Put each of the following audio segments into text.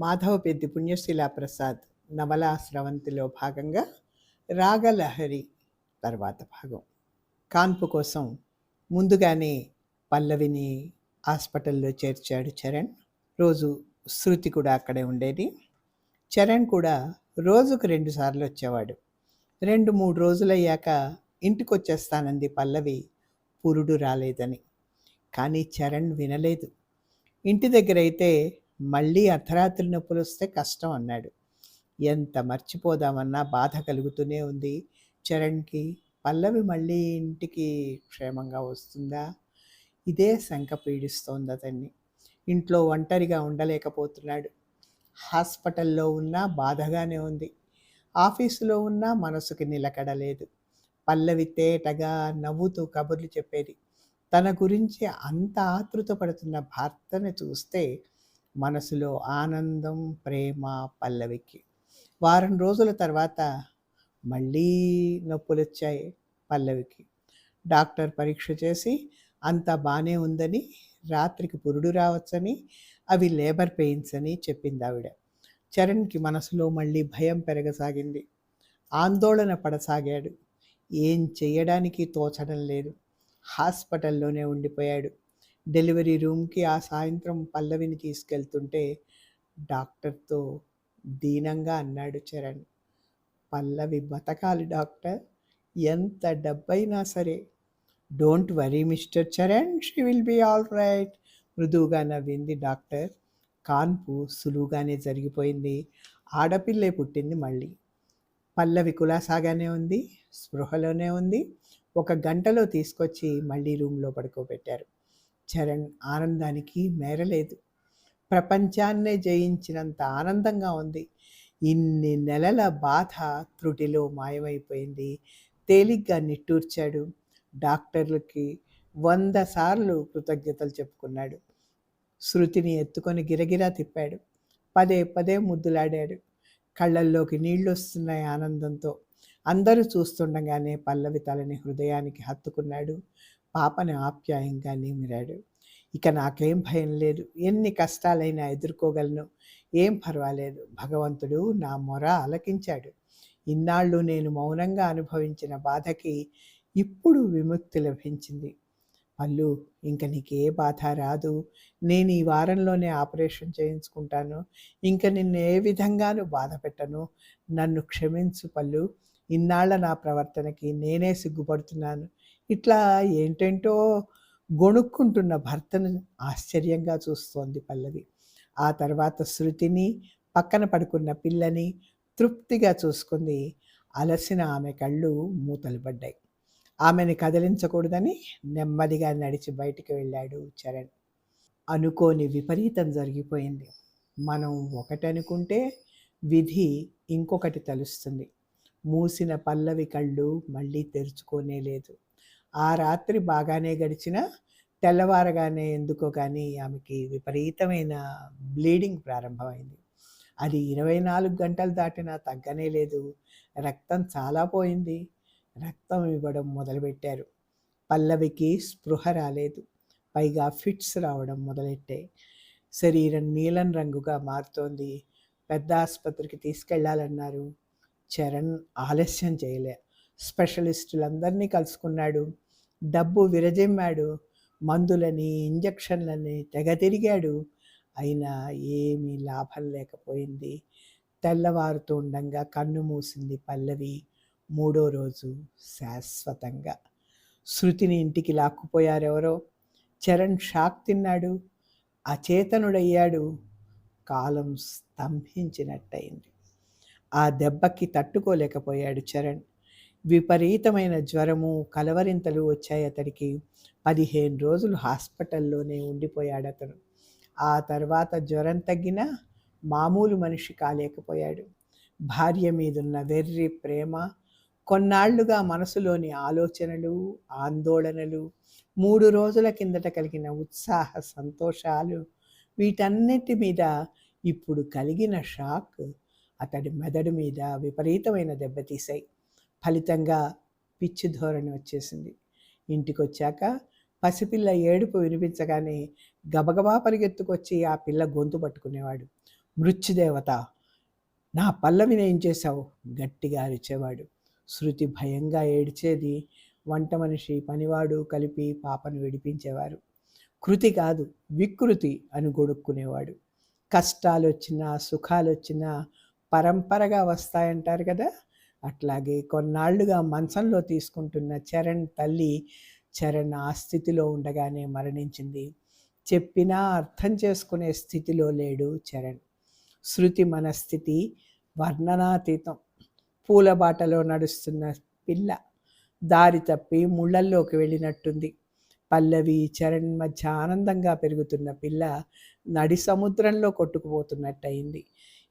మాధవపెద్ది పుణ్యశీలా ప్రసాద్ నవలా స్రవంతిలో భాగంగా రాగలహరి తర్వాత భాగం. కాన్పు కోసం ముందుగానే పల్లవిని హాస్పిటల్లో చేర్చాడు చరణ్. రోజు శృతి కూడా అక్కడే ఉండేది. చరణ్ కూడా రోజుకు రెండుసార్లు వచ్చేవాడు. రెండు మూడు రోజులయ్యాక ఇంటికి వచ్చేస్తానంది పల్లవి పురుడు రాలేదని. కానీ చరణ్ వినలేదు. ఇంటి దగ్గర అయితే మళ్ళీ అర్ధరాత్రి నొప్పులు వస్తే కష్టం అన్నాడు. ఎంత మర్చిపోదామన్నా బాధ కలుగుతూనే ఉంది. చరణ్కి పల్లవి మళ్ళీ ఇంటికి క్షేమంగా వస్తుందా? ఇదే శంక పీడిస్తోంది అతన్ని. ఇంట్లో ఒంటరిగా ఉండలేకపోతున్నాడు. హాస్పిటల్లో ఉన్నా బాధగానే ఉంది. ఆఫీసులో ఉన్నా మనసుకి నిలకడలేదు. పల్లవి తేటగా నవ్వుతూ కబుర్లు చెప్పేది. తన గురించి అంత ఆతృత పడుతున్న భర్తను చూస్తే మనసులో ఆనందం ప్రేమ పల్లవికి. వారం రోజుల తర్వాత మళ్ళీ నొప్పులు వచ్చాయి పల్లవికి. డాక్టర్ పరీక్ష చేసి అంతా బాగానే ఉందని రాత్రికి పురుడు రావచ్చని అవి లేబర్ పెయిన్స్ అని చెప్పింది ఆవిడ. చరణ్కి మనసులో మళ్ళీ భయం పెరగసాగింది. ఆందోళన పడసాగాడు. ఏం చేయడానికి తోచడం లేదు. హాస్పిటల్లోనే ఉండిపోయాడు. డెలివరీ రూమ్కి ఆ సాయంత్రం పల్లవిని తీసుకెళ్తుంటే డాక్టర్తో దీనంగా అన్నాడు చరణ్. పల్లవి బతకాలి డాక్టర్. ఎంత డబ్బైనా సరే. Don't worry mister Charan. She will be all right. మృదువుగా నవ్వింది డాక్టర్. కాన్పు సులువుగానే జరిగిపోయింది. ఆడపిల్లే పుట్టింది మళ్ళీ. పల్లవి కులాసాగానే ఉంది స్పృహలోనే ఉంది. ఒక గంటలో తీసుకొచ్చి మళ్ళీ రూమ్లో పడుకోబెట్టారు. చరణ్ ఆనందానికి మేరలేదు. ప్రపంచాన్నే జయించినంత ఆనందంగా ఉంది. ఇన్ని నెలల బాధ త్రుటిలో మాయమైపోయింది. తేలిగ్గా నిట్టూర్చాడు. డాక్టర్లకి వంద సార్లు కృతజ్ఞతలు చెప్పుకున్నాడు. శృతిని ఎత్తుకొని గిరగిరా తిప్పాడు. పదే పదే ముద్దులాడాడు. కళ్ళల్లోకి నీళ్ళు వస్తున్నాయి ఆనందంతో. అందరూ చూస్తుండగానే పల్లవి తలని హృదయానికి హత్తుకున్నాడు. పాపని ఆప్యాయంగా నిమిరాడు ఇక నాకేం భయం లేదు. ఎన్ని కష్టాలైనా ఎదుర్కోగలను. ఏం పర్వాలేదు. భగవంతుడు నా మొర ఆలకించాడు. ఇన్నాళ్ళు నేను మౌనంగా అనుభవించిన బాధకి ఇప్పుడు విముక్తి లభించింది. పల్లు ఇంక నీకే బాధ రాదు. నేను ఈ వారంలోనే ఆపరేషన్ చేయించుకుంటాను. ఇంక నిన్ను ఏ విధంగానూ బాధ పెట్టను. నన్ను క్షమించు పల్లు. ఇన్నాళ్ళ నా ప్రవర్తనకి నేనే సిగ్గుపడుతున్నాను. ఇట్లా ఏంటేంటో గొణుక్కుంటున్న భర్తను ఆశ్చర్యంగా చూస్తోంది పల్లవి. ఆ తర్వాత శృతిని పక్కన పడుకున్న పిల్లని తృప్తిగా చూసుకుంది. అలసిన ఆమె కళ్ళు మూతలు పడ్డాయి. ఆమెని కదిలించకూడదని నెమ్మదిగా నడిచి బయటికి వెళ్ళాడు చరణ్. అనుకోని విపరీతం జరిగిపోయింది. మనం ఒకటనుకుంటే విధి ఇంకొకటి తలుస్తుంది. మూసిన పల్లవి కళ్ళు మళ్ళీ తెరుచుకోనే లేదు ఆ రాత్రి బాగానే గడిచిన తెల్లవారగానే ఎందుకో కానీ ఆమెకి విపరీతమైన బ్లీడింగ్ ప్రారంభమైంది. అది ఇరవై నాలుగు గంటలు దాటినా తగ్గనే లేదు. రక్తం చాలా పోయింది. రక్తం ఇవ్వడం మొదలుపెట్టారు. పల్లవికి స్పృహ రాలేదు. పైగా ఫిట్స్ రావడం మొదలెట్టాయి శరీరం నీలం రంగుగా మారుతోంది. పెద్ద ఆసుపత్రికి తీసుకెళ్ళాలన్నారు. చరణ్ ఆలస్యం చేయలే. స్పెషలిస్టులందరినీ కలుసుకున్నాడు. డబ్బు విరజిమ్మాడు. మందులని ఇంజక్షన్లని తెగ తిరిగాడు. అయినా ఏమీ లాభం లేకపోయింది. తెల్లవారుతూ ఉండంగా కన్ను మూసింది పల్లవి. మూడో రోజు శాశ్వతంగా. శృతిని ఇంటికి లాక్కుపోయారెవరో? చరణ్ షాక్ తిన్నాడు. అచేతనుడయ్యాడు. కాలం స్తంభించినట్టయింది. ఆ దెబ్బకి తట్టుకోలేకపోయాడు చరణ్. విపరీతమైన జ్వరము కలవరింతలు వచ్చాయి అతడికి. పదిహేను రోజులు హాస్పిటల్లోనే ఉండిపోయాడు అతను ఆ తర్వాత జ్వరం తగ్గినా మామూలు మనిషి కాలేకపోయాడు. భార్య మీదున్న వెర్రి ప్రేమ కొన్నాళ్ళుగా మనసులోని ఆలోచనలు ఆందోళనలు మూడు రోజుల కిందట కలిగిన ఉత్సాహ సంతోషాలు వీటన్నిటి మీద ఇప్పుడు కలిగిన షాక్ అతడి మెదడు మీద విపరీతమైన దెబ్బతీశాయి. ఫలితంగా పిచ్చి ధోరణి వచ్చేసింది. ఇంటికి వచ్చాక పసిపిల్ల ఏడుపు వినిపించగానే గబగబా పరిగెత్తుకొచ్చి ఆ పిల్ల గొంతు పట్టుకునేవాడు. మృత్యుదేవత నా పల్లవిని ఏం చేశావు? గట్టిగా అరిచేవాడు. శృతి భయంగా ఏడ్చేది వంట మనిషి పనివాడు కలిపి పాపను విడిపించేవారు. కృతి కాదు వికృతి అని గొడుక్కునేవాడు. కష్టాలు వచ్చినా సుఖాలు వచ్చినా పరంపరగా వస్తాయంటారు కదా? అట్లాగే కొన్నాళ్ళుగా మంచంలో తీసుకుంటున్న చరణ్ తల్లి చరణ్ ఆ స్థితిలో ఉండగానే మరణించింది. చెప్పినా అర్థం చేసుకునే స్థితిలో లేడు చరణ్. శృతి మనస్థితి వర్ణనాతీతం. పూల బాటలో నడుస్తున్న పిల్ల దారి తప్పి ముళ్ళల్లోకి వెళ్ళినట్టుంది. పల్లవి చరణ్ మధ్య ఆనందంగా పెరుగుతున్న పిల్ల నడి సముద్రంలో కొట్టుకుపోతున్నట్టయింది.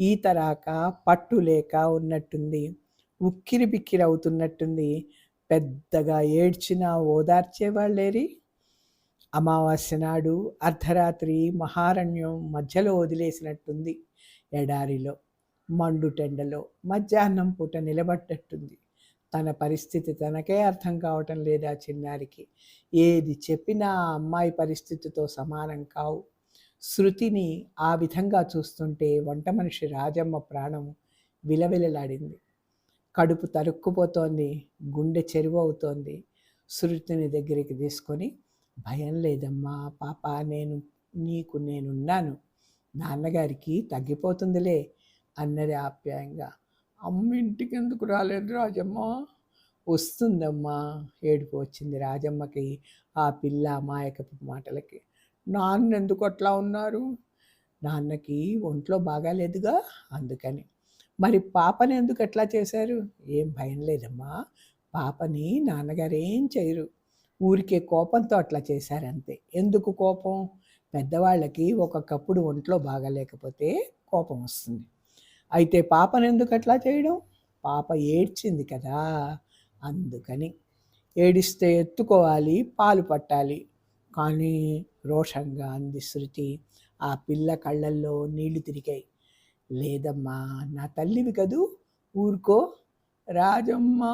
ఈత రాక పట్టు లేక ఉన్నట్టుంది. ఉక్కిరి బిక్కిరి అవుతున్నట్టుంది. పెద్దగా ఏడ్చినా ఓదార్చేవాళ్ళేరి? అమావాస్య నాడు అర్ధరాత్రి మహారణ్యం మధ్యలో వదిలేసినట్టుంది ఎడారిలో మండుటెండలో మధ్యాహ్నం పూట నిలబడ్డట్టుంది. తన పరిస్థితి తనకే అర్థం కావటం లేదా చిన్నారికి? ఏది చెప్పినా అమ్మాయి పరిస్థితితో సమానం కావు. శృతిని ఆ విధంగా చూస్తుంటే వంట మనిషి రాజమ్మ ప్రాణం విలవిలలాడింది. కడుపు తరుక్కుపోతోంది గుండె చెరువు అవుతోంది. శృతిని దగ్గరికి తీసుకొని భయం లేదమ్మా పాప నేను నీకు నేనున్నాను. నాన్నగారికి తగ్గిపోతుందిలే అన్నది ఆప్యాయంగా. అమ్మ ఇంటికి ఎందుకు రాలేదు రాజమ్మ? వస్తుందమ్మా ఏడుపు వచ్చింది రాజమ్మకి ఆ పిల్ల అమాయకపు మాటలకి. నాన్న ఎందుకు అట్లా ఉన్నారు? నాన్నకి ఒంట్లో బాగాలేదుగా అందుకని. మరి పాపని ఎందుకు ఎట్లా చేశారు? ఏం భయం లేదమ్మా. పాపని నాన్నగారు ఏం చేయరు. ఊరికే కోపంతో అట్లా చేశారంతే. ఎందుకు కోపం? పెద్దవాళ్ళకి ఒక్కొక్కప్పుడు ఒంట్లో బాగాలేకపోతే కోపం వస్తుంది. అయితే పాపను ఎందుకు అట్లా చేయడం? పాప ఏడ్చింది కదా! అందుకని. ఏడిస్తే ఎత్తుకోవాలి పాలు పట్టాలి. కానీ రోషంగా అంది శృతి. ఆ పిల్ల కళ్ళల్లో నీళ్ళు తిరిగాయి. లేదమ్మా నా తల్లివి కదూ? ఊరుకో. రాజమ్మ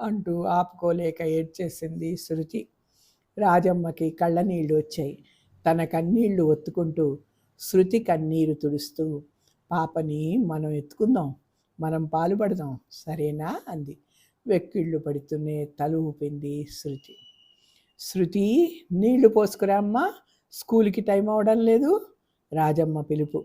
అంటూ ఆపుకోలేక ఏడ్చేసింది శృతి. రాజమ్మకి కళ్ళ నీళ్ళు వచ్చాయి. తన కన్నీళ్ళు ఒత్తుకుంటూ శృతి కన్నీరు తుడుస్తూ పాపని మనం ఎత్తుకుందాం. మనం పాలుపడదాం సరేనా? అంది. వెక్కిళ్ళు పడుతూనే తల ఊపింది శృతి. శృతి నీళ్ళు పోసుకురా అమ్మా. స్కూల్కి టైం అవడం లేదు. రాజమ్మ పిలుపు.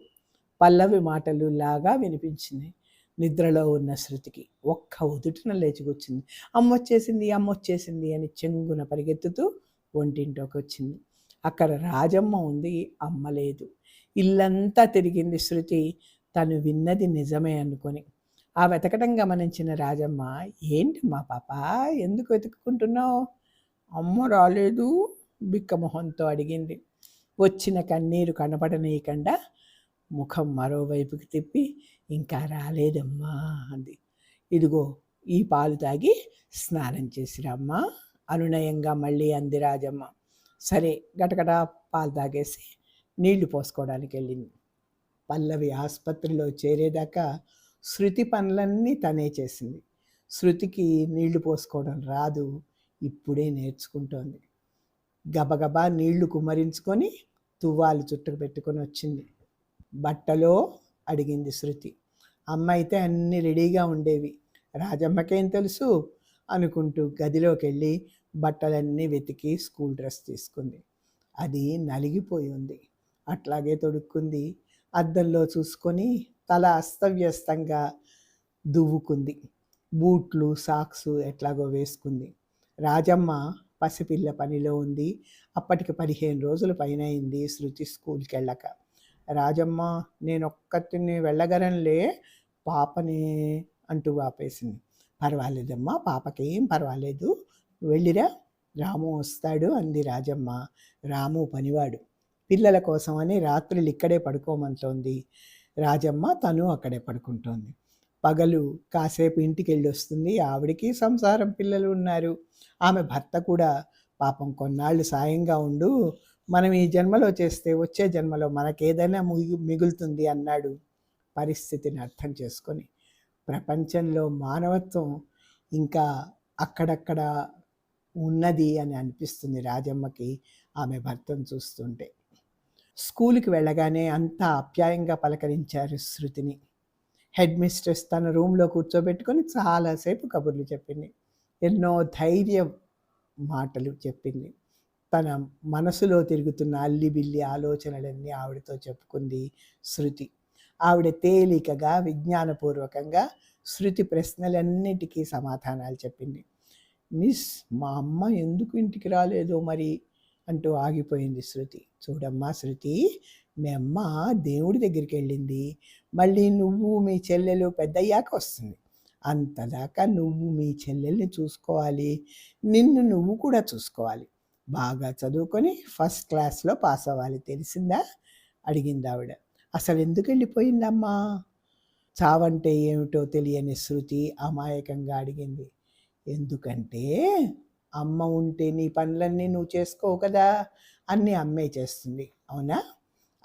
పల్లవి మాటలు లాగా వినిపించింది. నిద్రలో ఉన్న శృతికి ఒక్క ఉదుటిన లేచికొచ్చింది. అమ్మ వచ్చేసింది అమ్మ వచ్చేసింది అని చెంగున పరిగెత్తుతూ ఒంటింట్లోకి వచ్చింది. అక్కడ రాజమ్మ ఉంది అమ్మ లేదు. ఇల్లంతా తిరిగింది శృతి. తను విన్నది నిజమే అనుకొని. ఆ వెతకటం గమనించిన రాజమ్మ ఏంటి మా పాప ఎందుకు వెతుక్కుంటున్నావు? అమ్మ రాలేదు బిక్కమొహంతో అడిగింది. వచ్చిన కన్నీరు కనపడనీయకుండా ముఖం మరోవైపుకి తిప్పి ఇంకా రాలేదమ్మా అంది. ఇదిగో ఈ పాలు తాగి స్నానం చేసిరమ్మా అనునయంగా మళ్ళీ అంది రాజమ్మ. సరే గటగట పాలు తాగేసి నీళ్ళు పోసుకోవడానికి వెళ్ళింది పల్లవి ఆసుపత్రిలో చేరేదాకా శృతి పనులన్నీ తనే చేసింది. శృతికి నీళ్ళు పోసుకోవడం రాదు ఇప్పుడే నేర్చుకుంటోంది. గబగబా నీళ్ళు కుమ్మరించుకొని తువ్వాలు చుట్టుకు పెట్టుకొని వచ్చింది. బట్టలో అడిగింది శృతి. అమ్మ అయితే అన్నీ రెడీగా ఉండేవి. రాజమ్మకేం తెలుసు? అనుకుంటూ గదిలోకి వెళ్ళి బట్టలన్నీ వెతికి స్కూల్ డ్రెస్ తీసుకుంది. అది నలిగిపోయి ఉంది. అట్లాగే తొడుక్కుంది. అద్దంలో చూసుకొని తల అస్తవ్యస్తంగా దువ్వుకుంది. బూట్లు సాక్స్ ఎట్లాగో వేసుకుంది. రాజమ్మ పసిపిల్ల పనిలో ఉంది. అప్పటికి పదిహేను రోజులు పైన అయింది శృతి స్కూల్కి వెళ్ళక రాజమ్మ నేను ఒక్కతిని వెళ్ళగలనులే పాపని అంటూ ఆపేసింది. పర్వాలేదమ్మా పాపకేం పర్వాలేదు. వెళ్ళిరా రాము వస్తాడు అంది రాజమ్మ. రాము పనివాడు. పిల్లల కోసమని రాత్రులు ఇక్కడే పడుకోమంటోంది. రాజమ్మ తను అక్కడే పడుకుంటోంది. పగలు కాసేపు ఇంటికి వెళ్ళి వస్తుంది ఆవిడికి సంసారం పిల్లలు ఉన్నారు. ఆమె భర్త కూడా పాపం కొన్నాళ్ళు సాయంగా ఉండు మనం ఈ జన్మలో చేస్తే వచ్చే జన్మలో మనకేదైనా మిగు మిగులుతుంది అన్నాడు పరిస్థితిని అర్థం చేసుకొని. ప్రపంచంలో మానవత్వం ఇంకా అక్కడక్కడ ఉన్నది అని అనిపిస్తుంది రాజమ్మకి ఆమె భర్తను చూస్తుంటే. స్కూల్కి వెళ్ళగానే అంతా ఆప్యాయంగా పలకరించారు శృతిని. హెడ్ మిస్ట్రెస్ తన రూమ్లో కూర్చోబెట్టుకొని చాలాసేపు కబుర్లు చెప్పింది. ఎన్నో ధైర్య మాటలు చెప్పింది. తన మనసులో తిరుగుతున్న అల్లిబిల్లి ఆలోచనలన్నీ ఆవిడతో చెప్పుకుంది శృతి. ఆవిడ తేలికగా విజ్ఞానపూర్వకంగా శృతి ప్రశ్నలన్నిటికీ సమాధానాలు చెప్పింది. మిస్ మా అమ్మ ఎందుకు ఇంటికి రాలేదో మరి? అంటూ ఆగిపోయింది శృతి. చూడమ్మా శృతి మీ అమ్మ దేవుడి దగ్గరికి వెళ్ళింది. మళ్ళీ నువ్వు మీ చెల్లెలు పెద్దయ్యాక వస్తుంది. అంతదాకా నువ్వు మీ చెల్లెల్ని చూసుకోవాలి. నిన్ను నువ్వు కూడా చూసుకోవాలి. బాగా చదువుకొని ఫస్ట్ క్లాస్లో పాస్ అవ్వాలి. తెలిసిందా? అడిగింది ఆవిడ. అసలు ఎందుకు వెళ్ళిపోయిందమ్మా? చావంటే ఏమిటో తెలియని శృతి అమాయకంగా అడిగింది. ఎందుకంటే అమ్మ ఉంటే నీ పనులన్నీ నువ్వు చేసుకోవు కదా? అన్నీ అమ్మే చేస్తుంది. అవునా?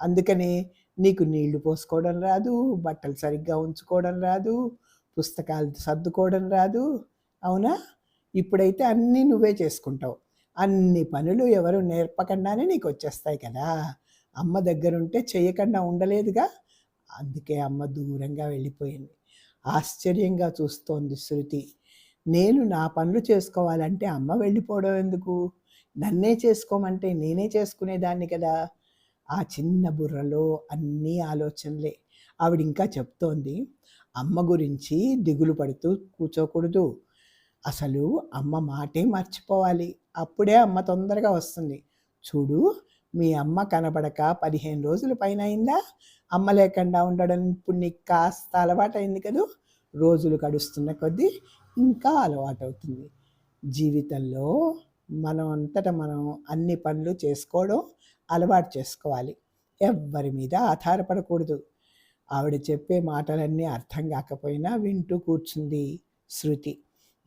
అందుకని నీకు నీళ్ళు పోసుకోవడం రాదు బట్టలు సరిగ్గా ఉంచుకోవడం రాదు పుస్తకాలు సర్దుకోవడం రాదు. అవునా? ఇప్పుడైతే అన్నీ నువ్వే చేసుకుంటావు. అన్ని పనులు ఎవరు నేర్పకుండానే నీకు వచ్చేస్తాయి కదా. అమ్మ దగ్గరుంటే చేయకుండా ఉండలేదుగా. అందుకే అమ్మ దూరంగా వెళ్ళిపోయింది. ఆశ్చర్యంగా చూస్తోంది శృతి. నేను నా పనులు చేసుకోవాలంటే అమ్మ వెళ్ళిపోవడం ఎందుకు? నన్నే చేసుకోమంటే నేనే చేసుకునేదాన్ని కదా. ఆ చిన్న బుర్రలో అన్నీ ఆలోచనలే. ఆవిడ ఇంకా చెప్తోంది అమ్మ గురించి దిగులు పడుతూ కూర్చోకూడదు అసలు అమ్మ మాటే మర్చిపోవాలి. అప్పుడే అమ్మ తొందరగా వస్తుంది. చూడు మీ అమ్మ కనబడక పదిహేను రోజుల పైన అయిందా అమ్మ లేకుండా ఉండడం ఇప్పుడు నీకు కాస్త అలవాటైంది కదూ? రోజులు గడుస్తున్న కొద్దీ ఇంకా అలవాటవుతుంది. జీవితంలో మనం అంతటా మనం అన్ని పనులు చేసుకోవడం అలవాటు చేసుకోవాలి. ఎవ్వరి మీద ఆధారపడకూడదు. ఆవిడ చెప్పే మాటలన్నీ అర్థం కాకపోయినా వింటూ కూర్చుంది శృతి.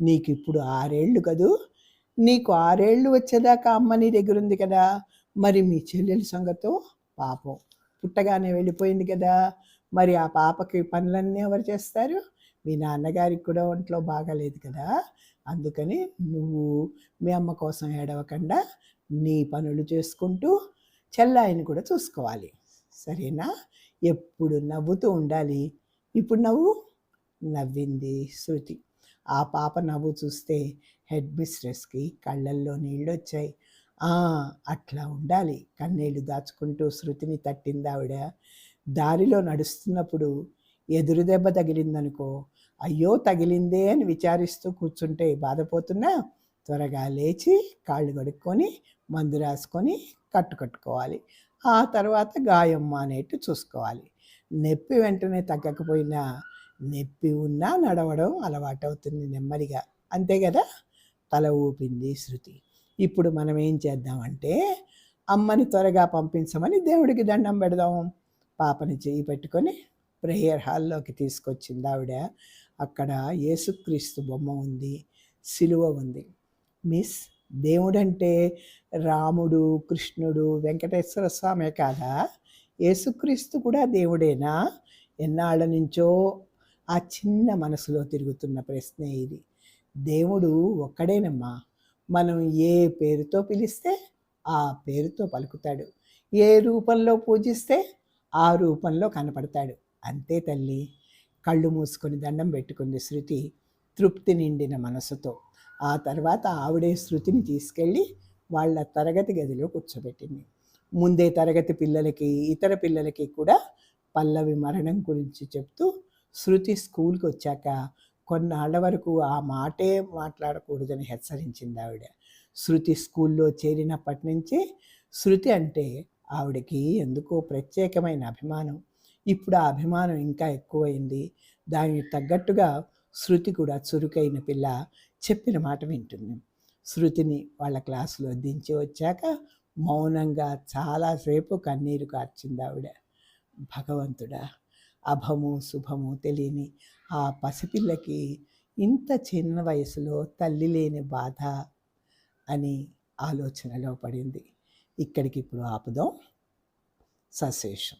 నీకు ఇప్పుడు ఆరేళ్ళు కదూ? నీకు ఆరేళ్ళు వచ్చేదాకా అమ్మ నీ దగ్గర ఉంది కదా? మరి మీ చెల్లెల సంగతో? పాపం. పుట్టగానే వెళ్ళిపోయింది కదా? మరి ఆ పాపకి పనులన్నీ ఎవరు చేస్తారు? మీ నాన్నగారికి కూడా ఒంట్లో బాగాలేదు కదా? అందుకని నువ్వు మీ అమ్మ కోసం ఏడవకుండా నీ పనులు చేసుకుంటూ చెల్లాయిని కూడా చూసుకోవాలి. సరేనా? ఎప్పుడు నవ్వుతూ ఉండాలి. ఇప్పుడు నవ్వు. నవ్వింది శృతి. ఆ పాప నవ్వు చూస్తే హెడ్ మిస్ట్రెస్కి కళ్ళల్లో నీళ్ళు వచ్చాయి అట్లా ఉండాలి. కన్నీళ్ళు దాచుకుంటూ శృతిని తట్టింది ఆవిడ. దారిలో నడుస్తున్నప్పుడు ఎదురు దెబ్బ తగిలిందనుకో అయ్యో తగిలిందే అని విచారిస్తూ కూర్చుంటే బాధపోతున్నా? త్వరగా లేచి కాళ్ళు కడుక్కొని మందు రాసుకొని కట్టు కట్టుకోవాలి. ఆ తర్వాత గాయం మానేట్టు చూసుకోవాలి. నొప్పి వెంటనే తగ్గకపోయినా నొప్పి ఉన్నా నడవడం అలవాటవుతుంది నెమ్మదిగా. అంతే కదా? తల ఊపింది శృతి. ఇప్పుడు మనం ఏం చేద్దామంటే అమ్మని త్వరగా పంపించమని దేవుడికి దండం పెడదాం. పాపని చేయి పెట్టుకొని ప్రేయర్ హాల్లోకి తీసుకొచ్చింది ఆవిడ. అక్కడ యేసుక్రీస్తు బొమ్మ ఉంది సిలువ ఉంది. మిస్ దేవుడంటే రాముడు కృష్ణుడు వెంకటేశ్వర స్వామే కాదా? యేసుక్రీస్తు కూడా దేవుడేనా? ఎన్నాళ్ళ నుంచో ఆ చిన్న మనసులో తిరుగుతున్న ప్రశ్నే ఇది. దేవుడు ఒక్కడేనమ్మా. మనం ఏ పేరుతో పిలిస్తే ఆ పేరుతో పలుకుతాడు. ఏ రూపంలో పూజిస్తే ఆ రూపంలో కనపడతాడు. అంతే తల్లి. కళ్ళు మూసుకొని దండం పెట్టుకుంది శృతి తృప్తి నిండిన మనసుతో. ఆ తర్వాత ఆవిడే శృతిని తీసుకెళ్ళి వాళ్ళ తరగతి గదిలో కూర్చోబెట్టింది. ముందే తరగతి పిల్లలకి ఇతర పిల్లలకి కూడా పల్లవి మరణం గురించి చెప్తూ శృతి స్కూల్కి వచ్చాక కొన్నాళ్ళ వరకు ఆ మాటే మాట్లాడకూడదని హెచ్చరించింది ఆవిడ. శృతి స్కూల్లో చేరినప్పటి నుంచి శృతి అంటే ఆవిడకి ఎందుకో ప్రత్యేకమైన అభిమానం. ఇప్పుడు ఆ అభిమానం ఇంకా ఎక్కువైంది. దానికి తగ్గట్టుగా శృతి కూడా చురుకైన పిల్ల చెప్పిన మాట వింటుంది. శృతిని వాళ్ళ క్లాసులో దించి వచ్చాక మౌనంగా చాలాసేపు కన్నీరు కార్చింది ఆవిడ. భగవంతుడా! అభము శుభము తెలియని ఆ పసిపిల్లకి ఇంత చిన్న వయసులో తల్లి లేని బాధ అని ఆలోచనలో పడింది. ఇక్కడికి ఇప్పుడు ఆపుదాం. సశేషం.